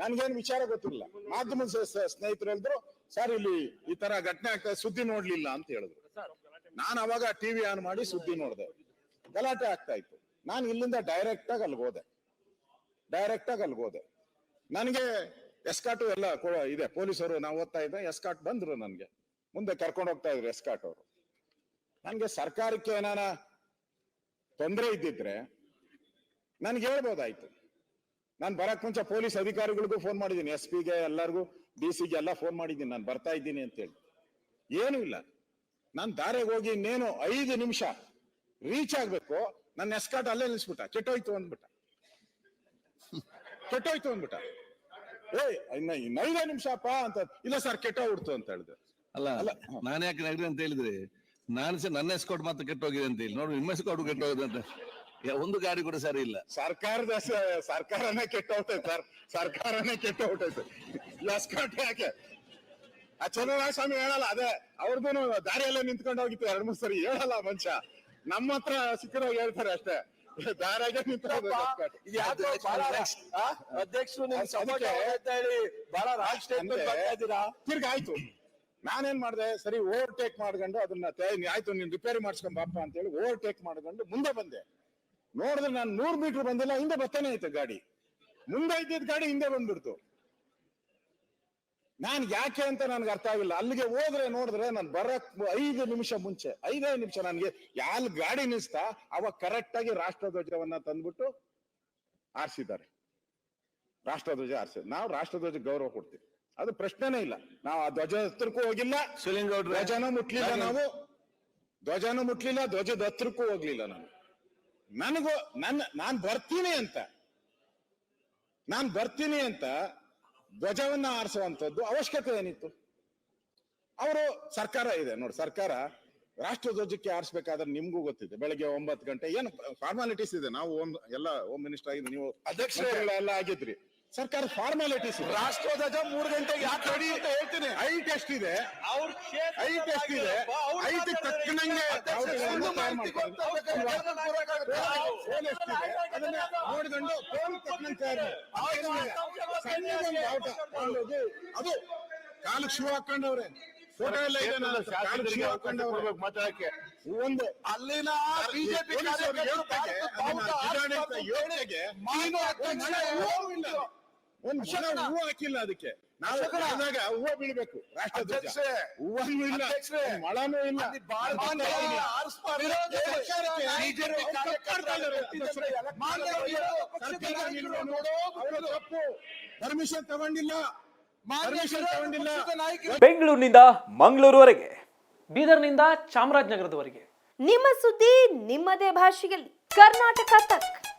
ನನ್ಗೇನ್ ವಿಚಾರ ಗೊತ್ತಿಲ್ಲ. ಮಾಧ್ಯಮ ಸ್ನೇಹಿತರು ಹೇಳಿದ್ರು, ಸರ್, ಇಲ್ಲಿ ಈ ತರ ಘಟನೆ ಆಗ್ತದೆ ಸುದ್ದಿ ನೋಡ್ಲಿಲ್ಲ ಅಂತ ಹೇಳಿದ್ರು. ನಾನು ಅವಾಗ ಟಿವಿ ಆನ್ ಮಾಡಿ ಸುದ್ದಿ ನೋಡಿದೆ. ಗಲಾಟೆ ಆಗ್ತಾ ಇತ್ತು. ನಾನು ಇಲ್ಲಿಂದ ಡೈರೆಕ್ಟ್ ಆಗಿ ಅಲ್ಲಿಗೆ ಹೋದೆ. ಡೈರೆಕ್ಟ್ ಆಗಿ ಹೋದೆ. ನನಗೆ ಎಸ್ಕಾಟು ಎಲ್ಲ ಇದೆ, ಪೊಲೀಸರು, ನಾವು ಓದ್ತಾ ಇದ್ದೆ ಎಸ್ಕಾಟ್ ಬಂದ್ರು ನನ್ಗೆ. ಮುಂದೆ ಕರ್ಕೊಂಡು ಹೋಗ್ತಾ ಇದ್ರು ಎಸ್ಕಾಟ್ ಅವರು. ನನ್ಗೆ ಸರ್ಕಾರಕ್ಕೆ ಏನಾರ ತೊಂದರೆ ಇದ್ದಿದ್ರೆ ನನ್ಗೆ ಹೇಳ್ಬೋದಾಯ್ತು. ನಾನು ಬರಕ್ ಮುಂಚೆ ಪೊಲೀಸ್ ಅಧಿಕಾರಿಗಳಿಗೂ ಫೋನ್ ಮಾಡಿದ್ದೀನಿ ಎಸ್ ಪಿಗೆ ಎಲ್ಲರಿಗೂ ಡಿ ಸಿಗೆ ಎಲ್ಲ ಫೋನ್ ಮಾಡಿದ್ದೀನಿ ನಾನು ಬರ್ತಾ ಇದ್ದೀನಿ ಅಂತೇಳಿ ಏನು ಇಲ್ಲ. ನಾನು ದಾರೆಗೆ ಹೋಗಿ ಇನ್ನೇನು ಐದು ನಿಮಿಷ ರೀಚ್ ಆಗ್ಬೇಕು ನನ್ನ ಎಸ್ಕಾಟ್ ಅಲ್ಲೇ ನಿಲ್ಸ್ಬಿಟ್ಟ ಕೆಟ್ಟೋಯ್ತು ಅಂದ್ಬಿಟ್ಟ. ಕೆಟ್ಟೋಯ್ತು ಅಂದ್ಬಿಟ್ಟ. ಏ ಇನ್ನ ಐದೇ ನಿಮಿಷಪ್ಪ ಅಂತ ಇಲ್ಲ ಸರ್ ಕೆಟ್ಟೋಗ್ಬಿಡ್ತು ಅಂತ ಹೇಳಿದೆ. ಅಲ್ಲ ಅಲ್ಲ. ನಾನು ಯಾಕೆ ನಗ್ರಿ ಅಂತ ಹೇಳಿದ್ರಿ? ನಾನು ನನ್ನ ಎಸ್ಕಾಟ್ ಮಾತ್ರ ಕೆಟ್ಟೋಗಿದೆ ಅಂತ ಹೇಳಿ. ನೋಡಿ ನಿಮ್ಮ ಎಸ್ಕಾಟ್ ಕೆಟ್ಟೋಗಿದೆ ಅಂತ. ಒಂದು ಗಾಡಿ ಕೂಡ ಸರಿ ಇಲ್ಲ. ಸರ್ಕಾರದ ಸರ್ಕಾರನೇ ಕೆಟ್ಟ ಹೋಗ್ತೈತೆ ಸರ್. ಸರ್ಕಾರನೇ ಕೆಟ್ಟೋಗ್ತೈತೆ ಲಸ್ಕಟ್ ಯಾಕೆ ಆ ಚಂದ್ರರಾಜಸ್ವಾಮಿ ಹೇಳಲ್ಲ ಅದೇ ಅವ್ರದ್ದು ದಾರಿಯಲ್ಲೇ ನಿಂತ್ಕೊಂಡು ಹೋಗಿತ್ತು ಎರಡ್ ಮೂರ್ ಸರಿ. ಹೇಳಲ್ಲ ಮನುಷ್ಯ. ನಮ್ಮ ಹತ್ರ ಸಿಕ್ಕಿದಾಗ ಹೇಳ್ತಾರೆ ಅಷ್ಟೇ. ದಾರಿಯಾಗೆ ನಿಂತ್ಕೊಂಡು? ಅಧ್ಯಕ್ಷರು ಹೇಳಿ ಬಹಳ ತಿರ್ಗಿ ಆಯ್ತು. ನಾನೇನ್ ಮಾಡ್ದೆ ಸರಿ ಓವರ್ಟೇಕ್ ಮಾಡ್ಕೊಂಡು ಅದನ್ನ ಆಯ್ತು ನೀನ್ ರಿಪೇರಿ ಮಾಡ್ಸ್ಕೊಂಡ್ ಬಾಪ ಅಂತ ಹೇಳಿ ಓವರ್ಟೇಕ್ ಮಾಡ್ಕೊಂಡು ಮುಂದೆ ಬಂದೆ. ನೋಡಿದ್ರೆ ನಾನು ನೂರ್ ಮೀಟರ್ ಬಂದಿಲ್ಲ ಹಿಂದೆ ಬರ್ತಾನೆ ಐತೆ ಗಾಡಿ. ಮುಂದೆ ಇದ್ದಿದ್ ಗಾಡಿ ಹಿಂದೆ ಬಂದ್ಬಿಡ್ತು. ನಾನ್ ಯಾಕೆ ಅಂತ ನನ್ಗೆ ಅರ್ಥ ಆಗಿಲ್ಲ. ಅಲ್ಲಿಗೆ ಹೋದ್ರೆ ನೋಡಿದ್ರೆ ನಾನು ಬರಕ್ ಐದು ನಿಮಿಷ ಮುಂಚೆ ಐದೈದು ನಿಮಿಷ ನನ್ಗೆ ಯಾಲ್ ಗಾಡಿ ನಿಲ್ಸ್ತಾ ಅವಾಗ ಕರೆಕ್ಟ್ ಆಗಿ ರಾಷ್ಟ್ರಧ್ವಜವನ್ನ ತಂದ್ಬಿಟ್ಟು ಆರಿಸಿದ್ದಾರೆ. ರಾಷ್ಟ್ರಧ್ವಜ ಆರಿಸಿ ನಾವು ರಾಷ್ಟ್ರಧ್ವಜ ಗೌರವ ಕೊಡ್ತೀವಿ. ಅದು ಪ್ರಶ್ನೆನೇ ಇಲ್ಲ. ನಾವು ಆ ಧ್ವಜ ಹತ್ರಕ್ಕೂ ಹೋಗಿಲ್ಲ. ಧ್ವಜನೂ ಮುಟ್ಲಿಲ್ಲ ನಾವು. ಧ್ವಜನೂ ಮುಟ್ಲಿಲ್ಲ ಧ್ವಜದ ಹತ್ರಕ್ಕೂ ಹೋಗ್ಲಿಲ್ಲ ನಾನು. ನನಗೂ ನನ್ನ ನಾನ್ ಬರ್ತೀನಿ ಅಂತ. ನಾನ್ ಬರ್ತೀನಿ ಅಂತ ಧ್ವಜವನ್ನ ಆರಿಸುವಂತದ್ದು ಅವಶ್ಯಕತೆ ಏನಿತ್ತು? ಅವರು ಸರ್ಕಾರ ಇದೆ ನೋಡಿ ಸರ್ಕಾರ ರಾಷ್ಟ್ರ ಧ್ವಜಕ್ಕೆ ಆರಿಸ್ಬೇಕಾದ್ರೆ ನಿಮ್ಗೂ ಗೊತ್ತಿದೆ ಬೆಳಗ್ಗೆ ಒಂಬತ್ತು ಗಂಟೆ ಏನು ಫಾರ್ಮಾಲಿಟೀಸ್ ಇದೆ ನಾವು ಹೋಮ್ ಎಲ್ಲ ಹೋಮ್ ಮಿನಿಸ್ಟರ್ ಆಗಿದೆ ನೀವು ಅಧ್ಯಕ್ಷ ಎಲ್ಲ ಆಗಿದ್ರಿ. ಸರ್ಕಾರ ಫಾರ್ಮಾಲಿಟೀಸ್ ರಾಷ್ಟ್ರಧ್ವಜ ಮೂರು ಗಂಟೆಗೆ ಯಾಕೆ ರೆಡಿ ಅಂತ ಹೇಳ್ತೀನಿ ಹೈಟ್ ಎಷ್ಟಿದೆ ಅವ್ರ ಹೈಟ್ ಎಷ್ಟಿದೆ ಹೈಟ್ ತಕ್ಕನಂಗೆ ನೋಡ್ಕೊಂಡು ಫೋನ್. ಸಣ್ಣದೊಂದು ಅದು ಕಾಲಕ್ಕೆ ಶಿವ ಹಾಕೊಂಡವ್ರೆ ಫೋಟೋ ಎಲ್ಲ ಇದೆ ನಾನು ಕಾಲಕ್ಕೆ ಶೂ ಹಾಕೊಂಡವ್ರೆ ಮಾತಾಡಕ್ಕೆ ಒಂದು ಅಲ್ಲಿನ ಬಿಜೆಪಿ ಒಂದ್ ಹೂವು ಹಾಕಿಲ್ಲ ಅದಕ್ಕೆ. ನಾವು ಬಂದಾಗ ಹೂವು ಬೀಳ್ಬೇಕು. ರಾಷ್ಟ್ರಧ್ವಜ. ಅಧ್ಯಕ್ಷರೇ, ಹೂವನ್ನೂ ಇಲ್ಲ ಮಳನೂ ಇಲ್ಲ. ತಪ್ಪು. ಪರ್ಮಿಷನ್ ತಗೊಂಡಿಲ್ಲ. ಪರ್ಮಿಷನ್ ತಗೊಂಡಿಲ್ಲ. ಬೆಂಗಳೂರಿನಿಂದ ಮಂಗಳೂರುವರೆಗೆ ಬೀದರ್ನಿಂದ ಚಾಮರಾಜನಗರದವರೆಗೆ. ನಿಮ್ಮ ಸುದ್ದಿ ನಿಮ್ಮದೇ ಭಾಷೆಯಲ್ಲಿ. ಕರ್ನಾಟಕ ತಕ್.